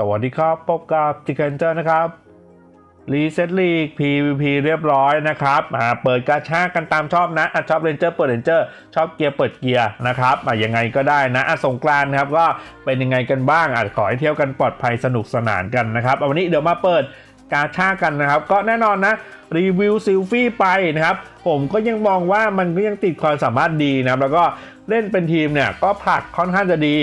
สวัสดีครับ พบกับจิกันเจอร์นะครับรีเซ็ตลีก PVP เรียบร้อยนะครับอ่าเปิดกาชากันตามชอบนะอะชอบเรนเจอร์เปิดเรนเจอร์ชอบเกียร์เปิดเกียร์นะครับอะยังไงก็ได้นะอะสงกรานครับก็เป็นยังไงกันบ้างอะขอให้เที่ยวกันปลอดภัยสนุกสนานกันนะครับวันนี้เดี๋ยวมาเปิดกาชากันนะครับ ก็แน่นอนนะรีวิวซิลฟี่ไปนะครับผมก็ยังมองว่ามันก็ยังติดความสามารถดีนะครับแล้วก็เล่นเป็นทีมเนี่ยก็ผลักค่อนข้างจะดี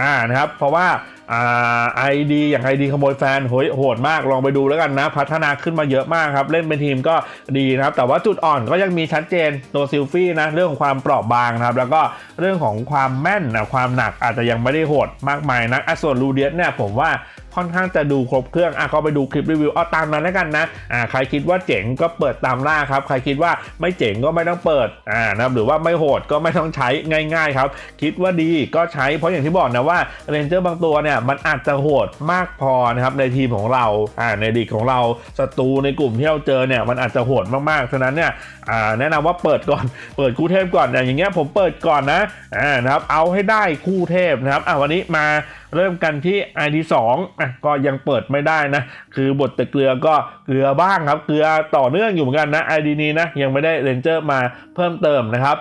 อ่านะครับเพราะว่า อ่าไอดีอย่างไอดีขโมยแฟนโหยโหดมากลองไปดูแล้วกันนะ พัฒนาขึ้นมาเยอะมากครับ เล่นเป็นทีมก็ดีนะครับ แต่ว่าจุดอ่อนก็ยังมีชัดเจนตัวซิลฟี่นะ เรื่องของความเปราะบางนะครับ แล้วก็เรื่องของความแม่นนะความหนักอาจจะยังไม่ได้โหดมากมายนะักส่วนลูเดียสเนี่ยผมว่า ค่อนข้างจะดูครบเครื่องอะก็ไปดูคลิปรีวิวเอาตามนั้นแล้วกันนะอ่าใครคิดว่าเจ๋งก็เปิดตามล่าครับใครคิดว่าไม่เจ๋งก็ไม่ต้องเปิดอ่านะครับหรือว่าไม่โหดก็ไม่ต้องใช้ง่าย ๆครับ คิดว่าดีก็ใช้เพราะอย่างที่บอกนะว่าเรนเจอร์บางตัวเนี่ยมันอาจจะโหดมากพอนะครับในทีมของเราอ่าในดีของเราศัตรูในกลุ่มที่เราเจอเนี่ยมันอาจจะโหดมากๆฉะนั้นเนี่ย แนะนำว่าเปิดก่อน เปิดคู่เทพก่อนอะอย่างเงี้ยผมเปิดก่อนนะอ่านะครับเอาให้ได้คู่เทพนะครับอ่าวันนี้มาเริ่มกันที่ ID 2อะก็ยังเปิดไม่ได้นะ คือบทแต่เกลือก็เกลือบ้างครับ เกลือต่อเนื่องอยู่เหมือนกันนะ ID นี้นะยังไม่ได้เรนเจอร์มาเพิ่มเติมนะครับ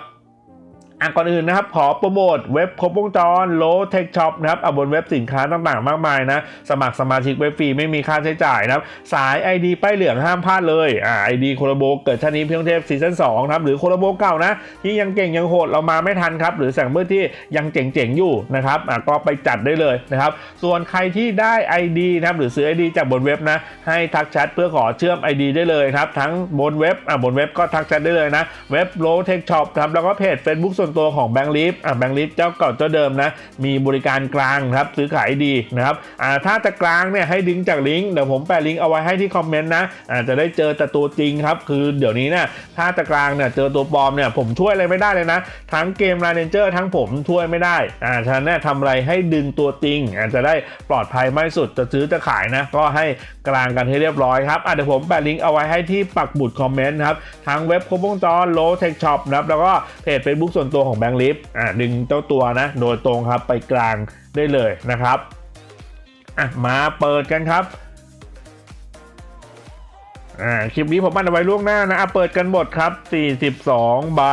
อะก่อนอื่นนะครับ ขอโปรโมทเว็บครบวงจรโลเทคช็อปนะครับอบนเว็บสินค้าต่างๆ มากมายนะ สมัครสมาชิกเว็บฟรีไม่มีค่าใช้จ่ายนะครับ สาย ID ป้ายเหลืองห้ามพลาดเลยอ่า ID โคโลโบเกิดชาตินี้เพียงเทพซีซั่น2นะครับ หรือโคโลโบเก่านะ ที่ยังเก่งยังโหดเรามาไม่ทันครับ หรือแสงมืดที่ยังเจ๋งๆ อยู่นะครับอะก็ไปจัดได้เลยนะครับ ส่วนใครที่ได้ ID นะครับหรือซื้อ ID จากบนเว็บนะ ให้ทักแชทเพื่อขอเชื่อม ID ได้เลยครับทั้งบนเว็บอะบนเว็บก็ทักแชทได้เลยนะเว็บโลเทคช็อปครับแล้วก็เพจ Facebook ส่วนตัวของแบงค์ลีฟอะแบงค์ลีฟเจ้าเก่าเจ้าเดิมนะ มีบริการกลางครับซื้อขายดีนะครับอ่าถ้าจะกลางเนี่ยให้ลิงก์จากลิงก์เดี๋ยวผมแปะลิงก์เอาไว้ให้ที่คอมเมนต์นะอ่าจะได้เจอแต่ตัวจริงครับ คือเดี๋ยวนี้เนี่ยถ้าจะกลางเนี่ยเจอตัวปลอมเนี่ยผมช่วยอะไรไม่ได้เลยนะ ทั้งเกมราเนเจอร์ทั้งผมช่วยไม่ได้อ่าฉะนั้นทำอะไรให้ดึงตัวจริงอาจะได้ปลอดภัยมากสุดจะซื้อจะขายนะก็ให้ กลางกันให้เรียบร้อยครับอะเดี๋ยวผมแปะลิงก์เอาไว้ให้ที่ปักบุดคอมเมนต์ครับทั้งเว็บครบวงจรโลเทคช็อปนะครับแล้วก็เพจ Facebook ส่วนตัวของแบงค์ลิฟอ่าดึงเจ้าตัวนะโดยตรงครับไปกลางได้เลยนะครับอะมาเปิดกันครับอ่าคลิปนี้ผมบันเอาไว้ล่วงหน้านะอะเปิดกันหมดครับ 42 ใบ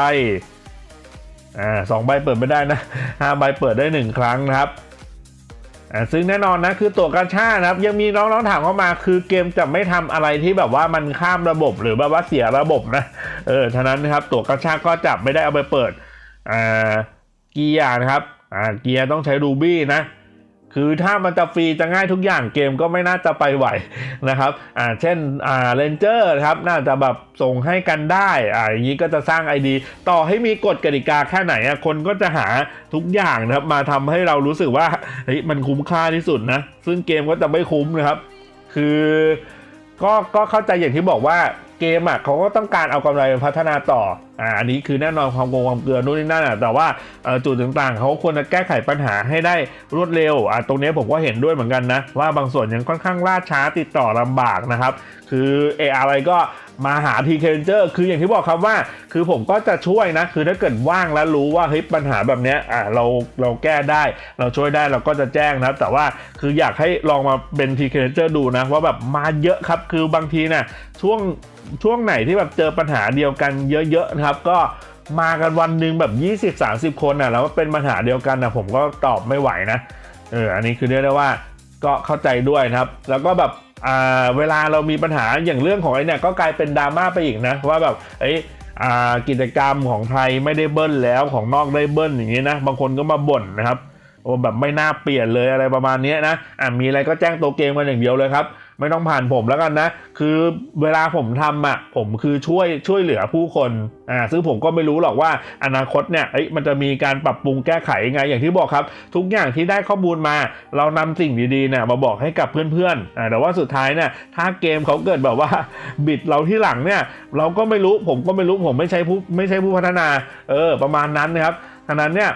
อ่าสองใบเปิดไม่ได้นะห้าใบเปิดได้หนึ่งครั้งนะครับ ซึ่งแน่นอนนะคือตัวกาชานะครับ ยังมีน้องๆถามเข้ามาคือเกมจะไม่ทำอะไรที่แบบว่ามันข้ามระบบหรือแบบว่าเสียระบบนะเออฉะนั้นนะครับตัวกาชาก็จับไม่ได้เอาไปเปิดอ่าเกียร์นะครับอ่าเกียร์ต้องใช้รูบี้นะ คือถ้ามันจะฟรีจะง่ายทุกอย่างเกมก็ไม่น่าจะไปไหวนะครับอ่าเช่นอ่าเรนเจอร์ครับน่าจะแบบส่งให้กันได้อ่าอย่างนี้ก็จะสร้าง ID ต่อให้มีกฎกติกาแค่ไหนอะคนก็จะหาทุกอย่างนะครับมาทำให้เรารู้สึกว่าเฮ้ยมันคุ้มค่าที่สุดนะซึ่งเกมก็จะไม่คุ้มนะครับ คือก็ก็เข้าใจอย่างที่บอกว่า เกมอะเขาก็ต้องการเอากำไรพัฒนาต่ออ่าอันนี้คือแน่นอนความโกงความเกลือนู่นนี่นั่นอะแต่ว่าจุดต่างๆ เขาควรจะแก้ไขปัญหาให้ได้รวดเร็วอ่าตรงนี้ผมก็เห็นด้วยเหมือนกันนะ ว่าบางส่วนยังค่อนข้างล่าช้าติดต่อลำบากนะครับ คือเออะไรก็ มาหาทีเคเจอร์คืออย่างที่บอกครับว่า คือผมก็จะช่วยนะ คือถ้าเกิดว่างแล้วรู้ว่าเฮ้ยปัญหาแบบเนี้ยอ่าเราเราแก้ได้ เราช่วยได้เราก็จะแจ้งนะ แต่ว่าคืออยากให้ลองมาเป็นทีเคเจอร์ดูนะ ว่าแบบมาเยอะครับ คือบางทีน่ะช่วงช่วงไหนที่แบบเจอปัญหาเดียวกันเยอะๆนะครับก็มากันวันหนึ่งแบบ 20-30 คนนะแล้วเป็นปัญหาเดียวกันนะผมก็ตอบไม่ไหวนะเอออันนี้คือเรียกได้ว่าก็เข้าใจด้วยนะครับ แล้วก็แบบ เวลาเรามีปัญหาอย่างเรื่องของไอ้เนี่ยก็กลายเป็นดราม่าไปอีกนะว่าแบบเอ้ยอ่ากิจกรรมของไทยไม่ได้เบิ้ลแล้วของนอกได้เบิ้ลอย่างนี้นะบางคนก็มาบ่นนะครับโอ้แบบไม่น่าเปลี่ยนเลยอะไรประมาณนี้นะอ่ามีอะไรก็แจ้งตัวเกมกันอย่างเดียวเลยครับ ไม่ต้องผ่านผมแล้วกันนะ คือเวลาผมทำอะผมคือช่วยช่วยเหลือผู้คนอ่าซึ่งผมก็ไม่รู้หรอกว่าอนาคตเนี่ยเอ้ยมันจะมีการปรับปรุงแก้ไขยังไงอย่างที่บอกครับ ทุกอย่างที่ได้ข้อมูลมา เรานำสิ่งดีๆเนี่ยมาบอกให้กับเพื่อนๆอ่าแต่ว่าสุดท้ายเนี่ยถ้าเกมเขาเกิดแบบว่า บิดเราที่หลังเนี่ย เราก็ไม่รู้ผมก็ไม่รู้ผมไม่ใช่ผู้ไม่ใช่ผู้พัฒนา เออ ประมาณนั้นนะครับฉะนั้นเนี่ย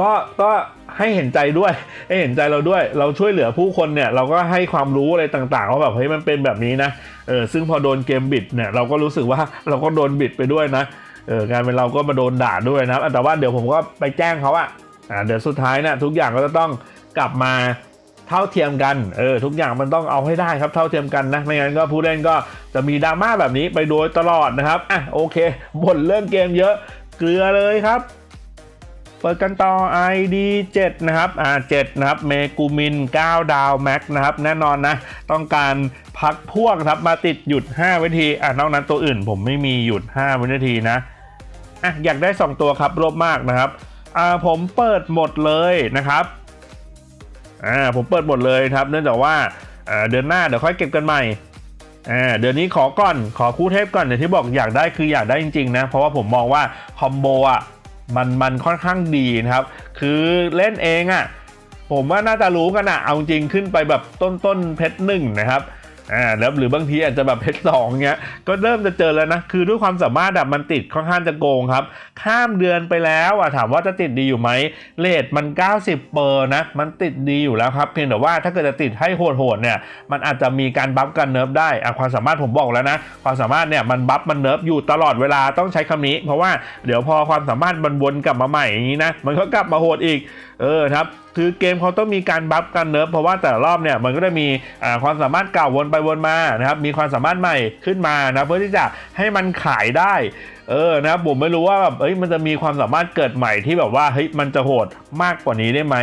ก็ก็ ให้เห็นใจด้วย ให้เห็นใจเราด้วย เราช่วยเหลือผู้คนเนี่ย เราก็ให้ความรู้อะไรต่างๆว่าแบบเฮ้ยมันเป็นแบบนี้นะเออซึ่งพอโดนเกมบิดเนี่ยเราก็รู้สึกว่าเราก็โดนบิดไปด้วยนะเออกลารเป็นเราก็มาโดนด่าด้วยนะแต่ว่าเดี๋ยวผมก็ไปแจ้งเขาอะอ่าเดี๋ยวสุดท้ายเนี่ยทุกอย่างก็จะต้องกลับมาเท่าเทียมกันเออทุกอย่างมันต้องเอาให้ได้ครับเท่าเทียมกันนะไม่งั้นก็ผู้เล่นก็จะมีดราม่าแบบนี้ไปโดยตลอดนะครับอะโอเคบ่นเรื่องเกมเยอะเกลือเลยครับ เปิดกันต่อ ID 7 นะครับอ่า7นะครับ เมกูมิน 9 ดาวแม็กนะครับ แน่นอนนะ ต้องการพักพวกครับ มาติดหยุด 5 วินาที อ่านอกนั้นตัวอื่นผมไม่มีหยุด 5 วินาทีนะ อะ อยากได้ 2 ตัวครับรวบมากนะครับ อ่า ผมเปิดหมดเลยนะครับ อ่า ผมเปิดหมดเลยครับ เนื่องจากว่า อ่า เดือนหน้าเดี๋ยวค่อยเก็บกันใหม่อ่าเดือนนี้ขอก่อนขอคู่เทพก่อนเดี๋ยวที่บอกอยากได้คืออยากได้จริงๆนะ เพราะว่าผมมองว่าคอมโบอะ มันมันค่อนข้างดีนะครับ คือเล่นเองอะ่ะผมว่าน่าจะรู้กันอะ่ะเอาจริงขึ้นไปแบบต้นต้นเพชรหนึ่งนะครับ อ่าแล้วหรือบางทีอาจจะแบบเพชรสองเงี้ยก็เริ่มจะเจอแล้วนะคือด้วยความสามารถอะมันติดค่อนข้างจะโกงครับ ข้ามเดือนไปแล้วอะถามว่าจะติดดีอยู่ไหมเลทมัน 90 เปอร์นะมันติดดีอยู่แล้วครับ เพียงแต่ว่าถ้าเกิดจะติดให้โหดๆเนี่ยมันอาจจะมีการบัฟกันเนิร์ฟได้อะความสามารถผมบอกแล้วนะ ความสามารถเนี่ยมันบัฟมันเนิร์ฟอยู่ตลอดเวลาต้องใช้คำนี้ เพราะว่าเดี๋ยวพอความสามารถมันวนกลับมาใหม่อย่างนี้นะมันก็กลับมาโหดอีกเออครับคือเกมเขาต้องมีการบัฟกันเนิร์ฟเพราะว่าแต่ละรอบเนี่ยมันก็จะมีความสามารถเก่าวนไปวนมานะครับมีความสามารถใหม่ขึ้นมานะเพื่อที่จะให้มันขายได้เออนะครับผมไม่รู้ว่าแบบเอ้ยมันจะมีความสามารถเกิดใหม่ที่แบบว่าเฮ้ยมันจะโหดมากกว่านี้ได้ไหม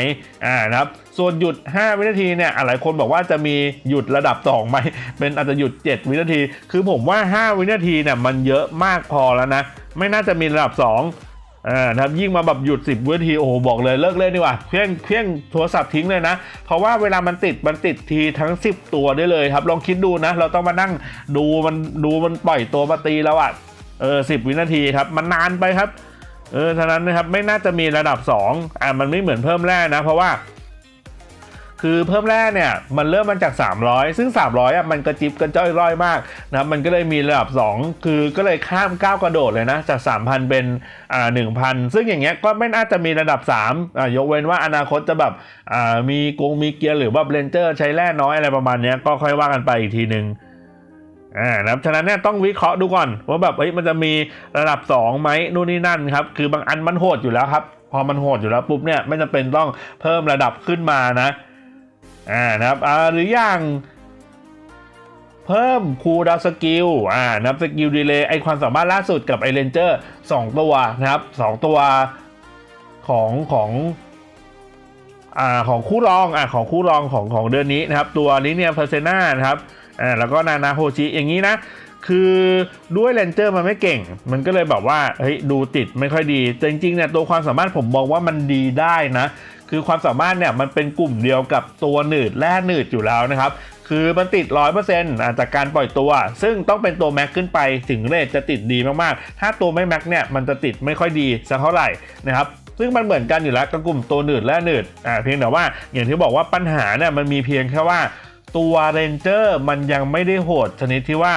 อ่านะครับส่วนหยุด 5 วินาทีเนี่ยหลายคนบอกว่าจะมีหยุดระดับ2ไหมเป็นอาจจะหยุด 7 วินาที คือผมว่า 5 วินาทีเนี่ยมันเยอะมากพอแล้วนะไม่น่าจะมีระดับ 2 อ่านะครับยิ่งมาแบบหยุด 10วินาทีโอ้โหบอกเลยเลิกเล่นดีกว่าเครื่องเครื่องโทรศัพท์ทิ้งเลยนะ เพราะว่าเวลามันติดมันติดทีทั้ง 10 ตัวได้เลยครับ ลองคิดดูนะ เราต้องมานั่งดูมันดูมันปล่อยตัวมาตีแล้วอะเออสิวินาทีครับมันนานไปครับเออฉะนั้นนะครับไม่น่าจะมีระดับ 2อ่ามันไม่เหมือนเพิ่มแร่นะ เพราะว่า คือเพิ่มแร่เนี่ยมันเริ่มมาจาก 300 ซึ่ง 300อะมันกระจิบกระจ้อยร่อยมากนะมันก็เลยมีระดับ 2 คือก็เลยข้ามก้าวกระโดดเลยนะจาก 3,000 เป็นอ่า1,000 ซึ่งอย่างเงี้ยก็ไม่น่าจะมีระดับ3อ่ายกเว้นว่าอนาคตจะแบบอ่ามีกงมีเกียร์หรือว่าเบรนเจอร์ใช้แร่น้อยอะไรประมาณเนี้ยก็ค่อยว่ากันไปอีกทีหนึ่งอ่านะครับฉะนั้นเนี่ยต้องวิเคราะห์ดูก่อนว่าแบบเอ้ยมันจะมีระดับ2ไหมนู่นนี่นั่นครับคือบางอันมันโหดอยู่แล้วครับพอมันโหดอยู่แล้วปุ๊บเนี่ยไม่จำเป็นต้องเพิ่มระดับขึ้นมานะ อ่านะครับอ่าหรืออย่าง เพิ่มคูดาวสกิลอ่านับสกิลดีเลย์ไอความสามารถล่าสุดกับไอเรนเจอร์สองตัวนะครับสองตัวของของอ่าของคู่รองอ่าของคู่รองของของเดือนนี้นะครับ ตัวนี้เนี่ยเพอร์เซนานะครับอ่าแล้วก็นานาโฮชิอย่างนี้นะ คือด้วยเรนเจอร์มันไม่เก่ง มันก็เลยแบบว่าเฮ้ยดูติดไม่ค่อยดีแต่จริงๆเนี่ยตัวความสามารถผมมองว่ามันดีได้นะ คือความสามารถเนี่ยมันเป็นกลุ่มเดียวกับตัวหนืดแร่หนืดอยู่แล้วนะครับคือมันติด 100%จากการปล่อยตัว ซึ่งต้องเป็นตัวแม็กขึ้นไปถึงเรทจะติดดีมากๆ ถ้าตัวไม่แม็กเนี่ยมันจะติดไม่ค่อยดีสักเท่าไหร่นะครับซึ่งมันเหมือนกันอยู่แล้วกับกลุ่มตัวหนืดและหนืดอ่าเพียงแต่ว่าอย่างที่บอกว่าปัญหาเนี่ยมันมีเพียงแค่ว่า ตัวเรนเจอร์มันยังไม่ได้โหดชนิดที่ว่า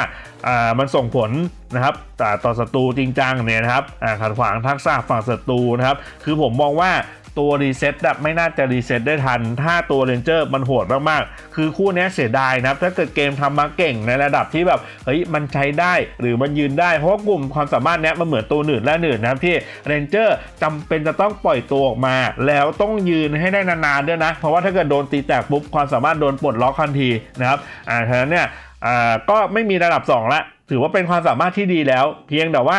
อ่ามันส่งผลนะครับต่อต่อศัตรูจริงจังเนี่ยนะครับอ่าขัดขวางทักษะฝั่งศัตรูนะครับ คือผมมองว่า ตัวรีเซ็ตแบบไม่น่าจะรีเซ็ตได้ทัน ถ้าตัวเรนเจอร์มันโหดมากๆ คือคู่นี้เสียดายนะถ้าเกิดเกมทำมาเก่งในระดับที่แบบเฮ้ยมันใช้ได้หรือมันยืนได้ เพราะกลุ่มความสามารถเนี้ยมันเหมือนตัวหนืดและหนืดนะที่เรนเจอร์จำเป็นจะต้องปล่อยตัวออกมา แล้วต้องยืนให้ได้นานๆด้วยนะ เพราะว่าถ้าเกิดโดนตีแตกปุ๊บความสามารถโดนปลดล็อกทันทีนะครับอ่าฉะนั้นเนี่ยอ่าก็ไม่มีระดับ2ละถือว่าเป็นความสามารถที่ดีแล้ว เพียงแต่ว่า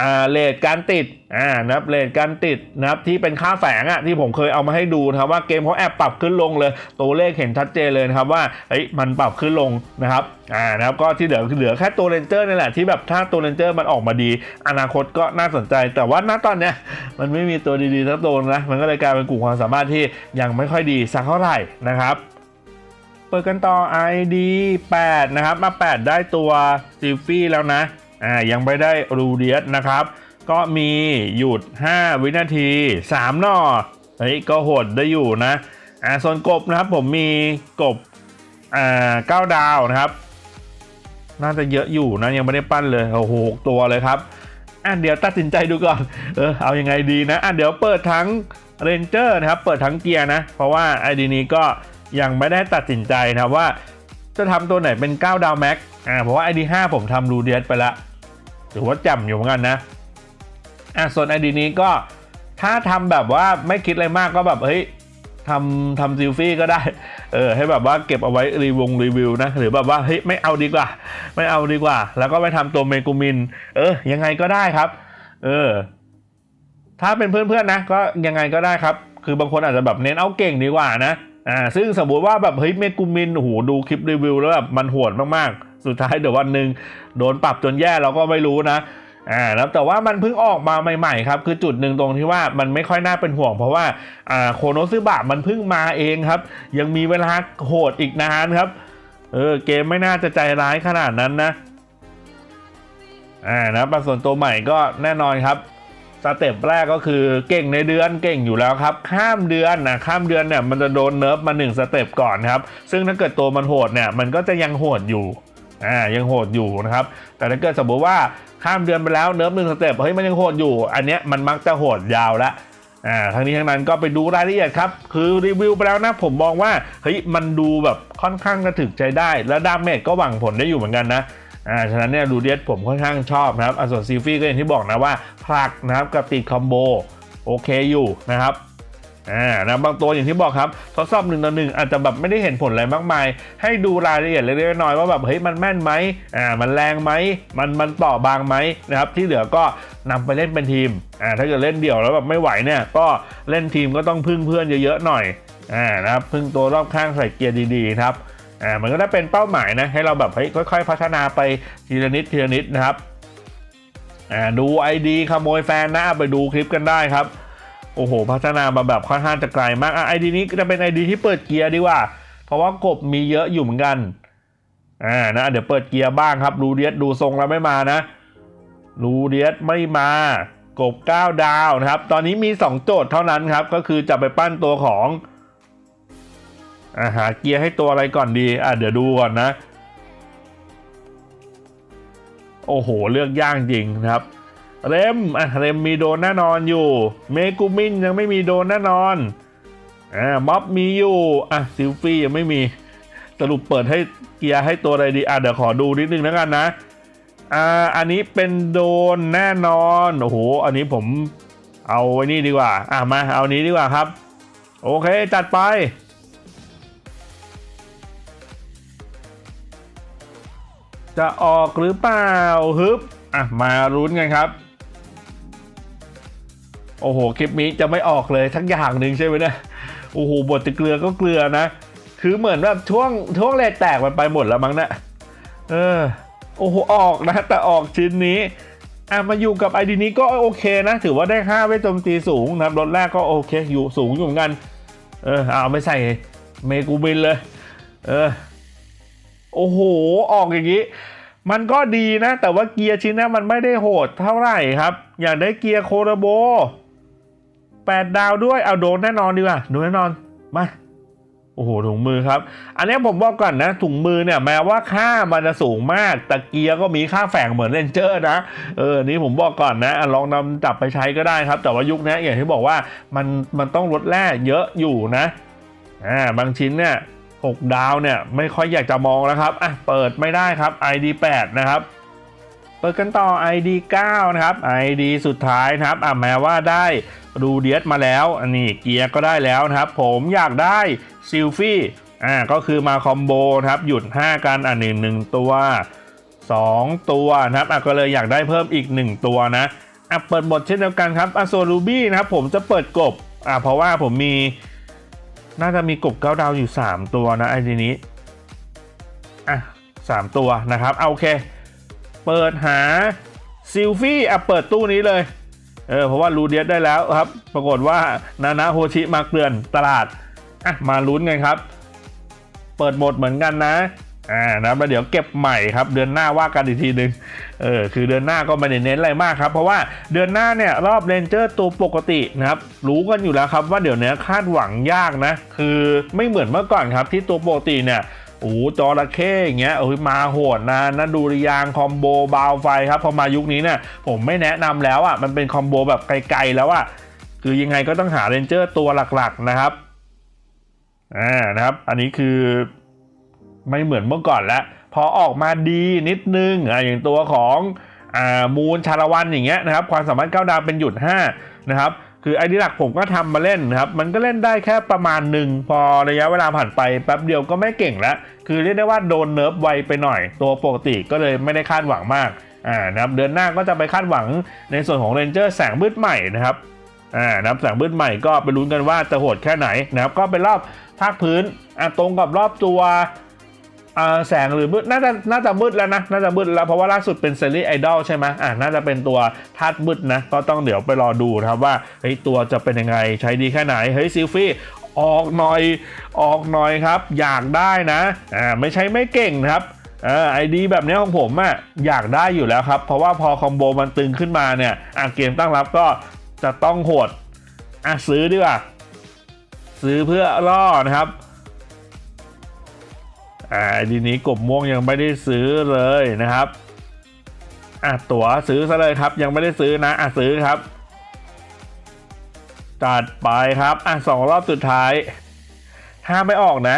อ่าเลทการติดอ่านะครับเลทการติดนะครับที่เป็นค่าแฝงอะที่ผมเคยเอามาให้ดูนะครับว่าเกมเขาแอบปรับขึ้นลงเลย ตัวเลขเห็นชัดเจนเลยนะครับว่าเฮ้ยมันปรับขึ้นลงนะครับอ่านะครับก็ที่เหลือเหลือแค่ตัวเรนเจอร์นี่แหละที่แบบถ้าตัวเรนเจอร์มันออกมาดี อนาคตก็น่าสนใจ แต่ว่าณตอนเนี้ยมันไม่มีตัวดีๆสักตัวนะมันก็เลยกลายเป็นกลุ่มความสามารถที่ยังไม่ค่อยดีสักเท่าไหร่นะครับเปิดกันต่อ ID 8 นะครับ มา 8 ได้ตัวซิลฟี่แล้วนะ อ่ายังไม่ได้รูเดียสนะครับ ก็มีหยุด 5 วินาที 3 หน่อเฮ้ยก็โหดได้อยู่นะอ่าส่วนกบนะครับผมมีกบอ่า9ดาวนะครับ น่าจะเยอะอยู่นะยังไม่ได้ปั้นเลยโอ้โหตัวเลยครับอะเดี๋ยวตัดสินใจดูก่อน เออเอายังไงดีนะอะเดี๋ยวเปิดทั้งเรนเจอร์นะครับ เปิดทั้งเกียร์นะ เพราะว่าไอดีนี้ก็ยังไม่ได้ตัดสินใจนะว่า จะทำตัวไหนเป็น 9 ดาวแม็กอ่าเพราะว่า ID 5 ผมทำรูเดียสไปละถือว่าจำอยู่เหมือนกันนะอะส่วน ID นี้ก็ถ้าทำแบบว่าไม่คิดอะไรมากก็แบบเฮ้ยทำทำซิลฟี่ก็ได้ เออให้แบบว่าเก็บเอาไว้รีวงรีวิวนะ หรือแบบว่าเฮ้ยไม่เอาดีกว่า ไม่เอาดีกว่า แล้วก็ไปทำตัวเมกูมิน เออ ยังไงก็ได้ครับ เออ ถ้าเป็นเพื่อนๆนะ ก็ยังไงก็ได้ครับ คือบางคนอาจจะแบบเน้นเอาเก่งดีกว่านะ อ่าซึ่งสมมติว่าแบบเฮ้ยเมกูมินโอ้โหดูคลิปรีวิวแล้วแบบมันโหดมากๆ สุดท้ายเดี๋ยววันหนึ่งโดนปรับจนแย่เราก็ไม่รู้นะอ่าแล้วแต่ว่ามันเพิ่งออกมาใหม่ๆครับ คือจุดหนึ่งตรงที่ว่ามันไม่ค่อยน่าเป็นห่วง เพราะว่าอ่าโคโนซึบะมันเพิ่งมาเองครับ ยังมีเวลาโหดอีกนานครับเออเกมไม่น่าจะใจร้ายขนาดนั้นนะอ่านะส่วนตัวใหม่ก็แน่นอนครับ สเต็ปแรกก็คือเก่งในเดือนเก่งอยู่แล้วครับ ข้ามเดือนนะข้ามเดือนเนี่ยมันจะโดนเนิร์ฟมาหนึ่งสเต็ปก่อนครับ ซึ่งถ้าเกิดตัวมันโหดเนี่ยมันก็จะยังโหดอยู่อ่ายังโหดอยู่นะครับ แต่ถ้าเกิดสมมติว่าข้ามเดือนไปแล้วเนิร์ฟหนึ่งสเต็ปเฮ้ยมันยังโหดอยู่ อันเนี้ยมันมักจะโหดยาวละอ่าทั้งนี้ทั้งนั้นก็ไปดูรายละเอียดครับ คือรีวิวไปแล้วนะ ผมมองว่าเฮ้ยมันดูแบบค่อนข้างกระถึกใจได้ แล้วดาเมจก็หวังผลได้อยู่เหมือนกันนะ อ่าฉะนั้นเนี่ยดูเดียสผมค่อนข้างชอบนะครับอส่วนซีฟี่ก็อย่างที่บอกนะว่าผลักนะครับกับติดคอมโบโอเคอยู่นะครับอ่านะบางตัวอย่างที่บอกครับทดสอบหนึ่งต่อหนึ่งอาจจะแบบไม่ได้เห็นผลอะไรมากมาย ให้ดูรายละเอียดเล็กๆน้อยๆว่าแบบเฮ้ยมันแม่นไหมอ่ามันแรงไหมมันมันต่อบางไหมนะครับที่เหลือก็นำไปเล่นเป็นทีมอ่าถ้าเกิดเล่นเดี่ยวแล้วแบบไม่ไหวเนี่ยก็เล่นทีมก็ต้องพึ่งเพื่อนเยอะๆหน่อยอ่านะครับพึ่งตัวรอบข้างใส่เกียร์ดีๆครับ อ่ามันก็ได้เป็นเป้าหมายนะให้เราแบบเฮ้ยค่อย ๆ พัฒนาไปทีละนิดทีละนิดนะครับอ่าดู ID ขโมยแฟนนะไปดูคลิปกันได้ครับโอ้โห พัฒนามาแบบค่อนข้างจะไกลมากอะ ID นี้จะเป็น ID ที่เปิดเกียร์ดีกว่า เพราะว่ากบมีเยอะอยู่เหมือนกันอ่านะเดี๋ยวเปิดเกียร์บ้างครับรูเดียสดูทรงแล้วไม่มานะรูเดียสไม่มากบ9ดาวนะครับ ตอนนี้มี 2 โจทย์เท่านั้นครับ ก็คือจะไปปั้นตัวของ อาหาเกียร์ให้ตัวอะไรก่อนดี อะเดี๋ยวดูก่อนนะ โอ้โห เลือกยากจริงนะครับ เรมอะเรมมีโดนแน่นอนอยู่ เมกูมินยังไม่มีโดนแน่นอน อ่าม็อบมีอยู่ อะซิลฟี่ยังไม่มี สรุปเปิดให้เกียร์ให้ตัวอะไรดี อะเดี๋ยวขอดูนิดนึงแล้วกันนะ อ่า อันนี้เป็นโดนแน่นอน โอ้โห อันนี้ผมเอาไว้นี่ดีกว่า อะมา เอานี้ดีกว่าครับ โอเค จัดไป จะออกหรือเปล่าฮึบอะมาลุ้นกันครับ โอ้โห คลิปนี้จะไม่ออกเลยทั้งอย่างหนึ่งใช่ไหมเนี่ยโอ้โหบทจะเกลือก็เกลือนะ คือเหมือนแบบช่วงช่วงแรกแตกมันไปหมดแล้วมั้งเนะเออโอ้โหออกนะ แต่ออกชิ้นนี้อะมาอยู่กับไอดีนี้ก็โอเคนะ ถือว่าได้ค่าเวทโจมตีสูงนะครับรถแรกก็โอเคอยู่สูงอยู่เหมือนกัน เออเอาไม่ใส่เมกูบินเลย เออ โอ้โห ออกอย่างนี้ มันก็ดีนะ แต่ว่าเกียร์ชิ้นนี้มันไม่ได้โหดเท่าไหร่ครับ อยากได้เกียร์โคโรโบ 8 ดาวด้วย เอาโดนแน่นอนดีกว่าโดนแน่นอน มาโอ้โหถุงมือครับ อันนี้ผมบอกก่อนนะ ถุงมือเนี่ยแม้ว่าค่ามันจะสูงมาก แต่เกียร์ก็มีค่าแฝงเหมือนเลนเจอร์นะ เออนี่ผมบอกก่อนนะ ลองนำจับไปใช้ก็ได้ครับ แต่ว่ายุคนี้อย่างที่บอกว่ามันมันต้องลดแร่เยอะอยู่นะ อ่าบางชิ้นเนี่ย 6 ดาวเนี่ยไม่ค่อยอยากจะมองแล้วครับอะเปิดไม่ได้ครับ ID 8 นะครับ เปิดกันต่อ ID 9 นะครับ ID สุดท้ายนะครับอะแม้ว่าได้รูเดียสมาแล้วอันนี้เกียร์ก็ได้แล้วนะครับ ผมอยากได้ซิลฟี่อ่าก็คือมาคอมโบนะครับหยุด 5 กันอะหนึ่งหนึ่งตัว 2 ตัวนะครับอะก็เลยอยากได้เพิ่มอีก 1 ตัวนะอะเปิดหมดเช่นเดียวกันครับอะโซลูบี้นะครับผมจะเปิดกบอะเพราะว่าผมมี น่าจะมีกบเก้าดาวอยู่ 3 ตัวนะไอ้ทีนี้ อะสามตัวนะครับเอาโอเค เปิดหาซิลฟี่อะเปิดตู้นี้เลย เออเพราะว่ารูเดียสได้แล้วครับ ปรากฏว่านานาโฮชิมาเกลื่อนตลาด อะมาลุ้นกันครับ เปิดหมดเหมือนกันนะ อ่านะแล้วเดี๋ยวเก็บใหม่ครับเดือนหน้าว่ากันอีกทีหนึ่งเออคือเดือนหน้าก็ไม่ได้เน้นอะไรมากครับ เพราะว่าเดือนหน้าเนี่ยรอบเรนเจอร์ตัวปกตินะครับรู้กันอยู่แล้วครับว่าเดี๋ยวนี้คาดหวังยากนะ คือไม่เหมือนเมื่อก่อนครับที่ตัวปกติเนี่ยโอ้โหจระเข้อย่างเงี้ยเอ้ยมาโหดนะนะดูริยางคอมโบบาวไฟครับพอมายุคนี้เนี่ยผมไม่แนะนำแล้วอะมันเป็นคอมโบแบบไกลๆแล้วอะคือยังไงก็ต้องหาเรนเจอร์ตัวหลักๆนะครับอ่านะครับ อันนี้คือ ไม่เหมือนเมื่อก่อนแล้วพอออกมาดีนิดนึงอ่าอย่างตัวของอ่ามูลชาละวันอย่างเงี้ยนะครับ ความสามารถก้าวดาวเป็นหยุด5นะครับคือไอดีหลักผมก็ทำมาเล่นนะครับ มันก็เล่นได้แค่ประมาณหนึ่งพอระยะเวลาผ่านไปแป๊บเดียวก็ไม่เก่งแล้วคือเรียกได้ว่าโดนเนิร์ฟไวไปหน่อย ตัวปกติก็เลยไม่ได้คาดหวังมากอ่านะครับเดือนหน้าก็จะไปคาดหวังในส่วนของเรนเจอร์แสงมืดใหม่นะครับอ่านะครับแสงมืดใหม่ก็ไปลุ้นกันว่าจะโหดแค่ไหนนะครับก็เป็นรอบภาคพื้นอ่าตรงกับรอบตัว แสงหรือมืดน่าจะน่าจะมืดแล้วนะน่าจะมืดแล้วเพราะว่าล่าสุดเป็นเซรีส์ไอดอลใช่ไหมอ่าน่าจะเป็นตัวธาตุมืดนะ ก็ต้องเดี๋ยวไปรอดูนะครับว่าเฮ้ยตัวจะเป็นยังไงใช้ดีแค่ไหนเฮ้ยซิลฟี่ออกหน่อยออกหน่อยครับ อยากได้นะอ่าไม่ใช่ไม่เก่งครับอไอดีแบบนี้ของผมอะ่ะอยากได้อยู่แล้วครับ เพราะว่าพอคอมโบมันตึงขึ้นมาเนี่ยอะเกมตั้งรับก็จะต้องโหดอะซื้อดีกว่าซื้อเพื่อล่อนะครับ อ่าดีนี้กบม่วงยังไม่ได้ซื้อเลยนะครับอะตั๋วซื้อซะเลยครับ ยังไม่ได้ซื้อนะอะซื้อครับ จัดไปครับอะสองรอบสุดท้าย ถ้าไม่ออกนะ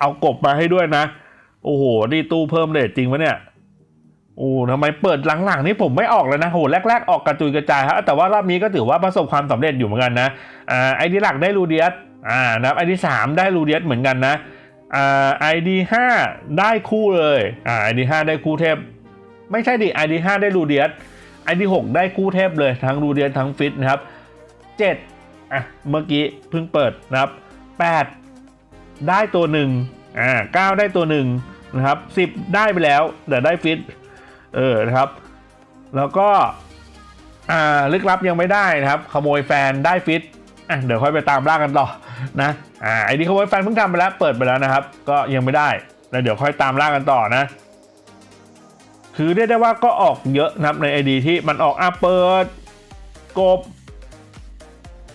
เอากบมาให้ด้วยนะ โอ้โหนี่ตู้เพิ่มเลทจริงปะเนี่ยโอ้ทำไมเปิดหลังๆนี่ผมไม่ออกเลยนะโหแรก ๆ ออกกระจุยกระจายครับแต่ว่ารอบนี้ก็ถือว่าประสบความสำเร็จอยู่เหมือนกันนะอ่าไอดีหลักได้รูเดียสอ่านะครับไอดีสามได้รูเดียสเหมือนกันนะ อ่าไอดีห้าได้คู่เลยอ่าไอดีห้าได้คู่เทพ ไม่ใช่ดิไอดีห้าได้รูเดียสไอดีหกได้คู่เทพเลยทั้งรูเดียสทั้งฟิตนะครับเจ็ดอะ เมื่อกี้เพิ่งเปิดนะครับ 8 ได้ตัวหนึ่งอ่า 9 ได้ตัวหนึ่งนะครับ 10 ได้ไปแล้วแต่ได้ฟิตเออนะครับ แล้วก็อ่าลึกลับยังไม่ได้นะครับ ขโมยแฟนได้ฟิตอะเดี๋ยวค่อยไปตามล่ากันต่อ นะอ่าไอ้นี่ขโมยแฟนเพิ่งทำไปแล้วเปิดไปแล้วนะครับ ก็ยังไม่ได้แล้วเดี๋ยวค่อยตามล่ากันต่อนะ คือเรียกได้ว่าก็ออกเยอะนะครับในไอดีที่มันออกอะเปิดกบ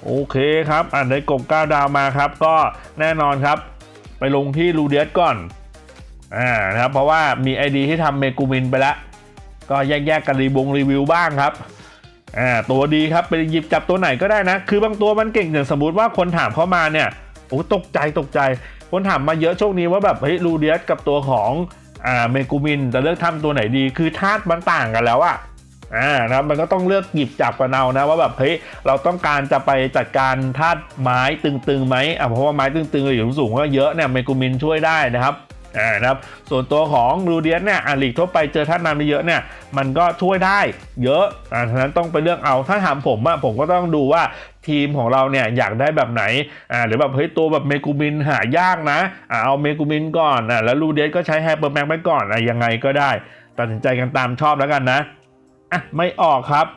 โอเคครับอ่านได้กบ9ดาวมาครับ ก็แน่นอนครับ ไปลงที่รูเดียสก่อนอ่านะครับเพราะว่ามี ID ที่ทำเมกูมินไปแล้ว ก็แยกๆกันรีบงรีวิวบ้างครับ อ่าตัวดีครับไปหยิบจับตัวไหนก็ได้นะ คือบางตัวมันเก่งอย่างสมมติว่าคนถามเข้ามาเนี่ยโอ้ตกใจตกใจ คนถามมาเยอะช่วงนี้ว่าแบบเฮ้ยรูเดียสกับตัวของอ่าเมกูมินจะเลือกทำตัวไหนดีคือธาตุมันต่างกันแล้วอะอ่านะครับมันก็ต้องเลือกหยิบจับกันเอานะว่าแบบเฮ้ยเราต้องการจะไปจัดการธาตุไม้ตึงๆไหมอะเพราะว่าไม้ตึงๆอยู่สูงก็เยอะเนี่ยเมกูมินช่วยได้นะครับ อ่านะครับส่วนตัวของรูเดียสเนี่ยอ่าลีกทั่วไปเจอธาตุน้ำเยอะเนี่ยมันก็ช่วยได้เยอะอ่าฉะนั้นต้องไปเลือกเอาถ้าถามผมอะผมก็ต้องดูว่าทีมของเราเนี่ยอยากได้แบบไหนอ่าหรือแบบเฮ้ยตัวแบบเมกูมินหายากนะอ่าเอาเมกูมินก่อนอ่าแล้วรูเดียสก็ใช้ไฮปเปอร์แมงไปก่อนอะยังไงก็ได้ ตัดสินใจกันตามชอบแล้วกันนะอะไม่ออกครับ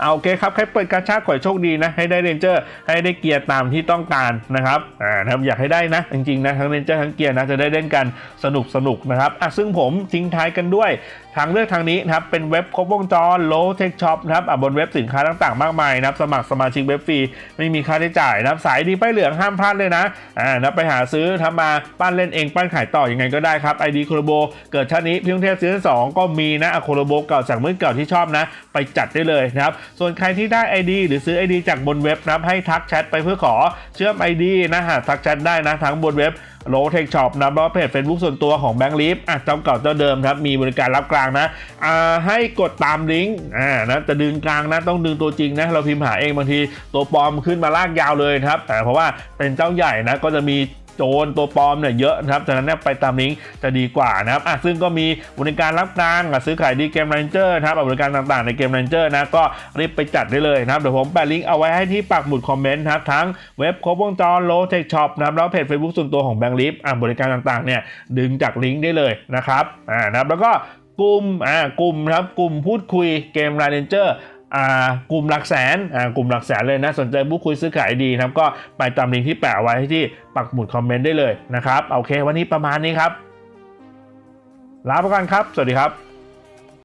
เอาโอเคครับใครเปิดกาชาขอยโชคดีนะ ให้ได้เรนเจอร์ ให้ได้เกียร์ตามที่ต้องการนะครับอ่านะครับอยากให้ได้นะ จริงๆนะทั้งเรนเจอร์ทั้งเกียร์นะจะได้เล่นกันสนุกสนุกนะครับอะซึ่งผมทิ้งท้ายกันด้วย ทางเลือกทางนี้นะครับเป็นเว็บครบวงจร low tech shop นะครับบนเว็บสินค้าต่างๆ มากมายนะครับสมัครสมาชิกเว็บฟรีไม่มีค่าใช้จ่ายนะครับสายดีป้ายเหลืองห้ามพลาดเลยนะอ่านะไปหาซื้อทำมาปั้นเล่นเองปั้นขายต่อยังไงก็ได้ครับ ID โคโรโบเกิดชาตินี้พียงเทพซีซั่นสองก็มีนะโคโรโบเก่าจากมือเก่าที่ชอบนะ ไปจัดได้เลยนะครับส่วนใครที่ได้ ID หรือซื้อ ID จากบนเว็บนะครับให้ทักแชทไปเพื่อขอเชื่อม ID นะฮะทักแชทได้นะทั้งบนเว็บโลเทคช็อปนะแล้วก็เพจเฟซบุ๊กส่วนตัวของแบงค์ลีฟอะเจ้าเก่าเจ้าเดิมครับ มีบริการรับกลางนะอ่าให้กดตามลิงก์อ่านะจะดึงกลางนะต้องดึงตัวจริงนะเราพิมพ์หาเองบางทีตัวปลอมขึ้นมาลากยาวเลยนะครับแต่เพราะว่าเป็นเจ้าใหญ่นะก็จะมี จรตัวปลอมเนี่ยเยอะนะครับฉะนั้นเนี่ยไปตามลิงก์จะดีกว่านะครับอะซึ่งก็มีบริการรับกลางซื้อขายดีเกมเรนเจอร์นะครับบริการต่างๆในเกมเรนเจอร์นะก็รีบไปจัดได้เลยนะครับเดี๋ยวผมแปะลิงก์เอาไว้ให้ที่ปักหมุดคอมเมนต์นะครับทั้งเว็บครบวงจรโลเทคช็อปนะครับแล้วเพจ Facebook ส่วนตัวของแบงค์ลิฟอะบริการต่างๆเนี่ยดึงจากลิงก์ได้เลยนะครับอ่านะครับแล้วก็กลุ่มอ่ากลุ่มครับกลุ่มพูดคุยเกมเรนเจอร์ กลุ่มหลักแสนกลุ่มหลักแสนเลยนะ สนใจพูดคุยซื้อขายดีนะครับก็ไปตามลิงก์ที่แปะไว้ที่ปักหมุดคอมเมนต์ได้เลยนะครับโอเค วันนี้ประมาณนี้ครับลาไปก่อนครับ สวัสดีครับ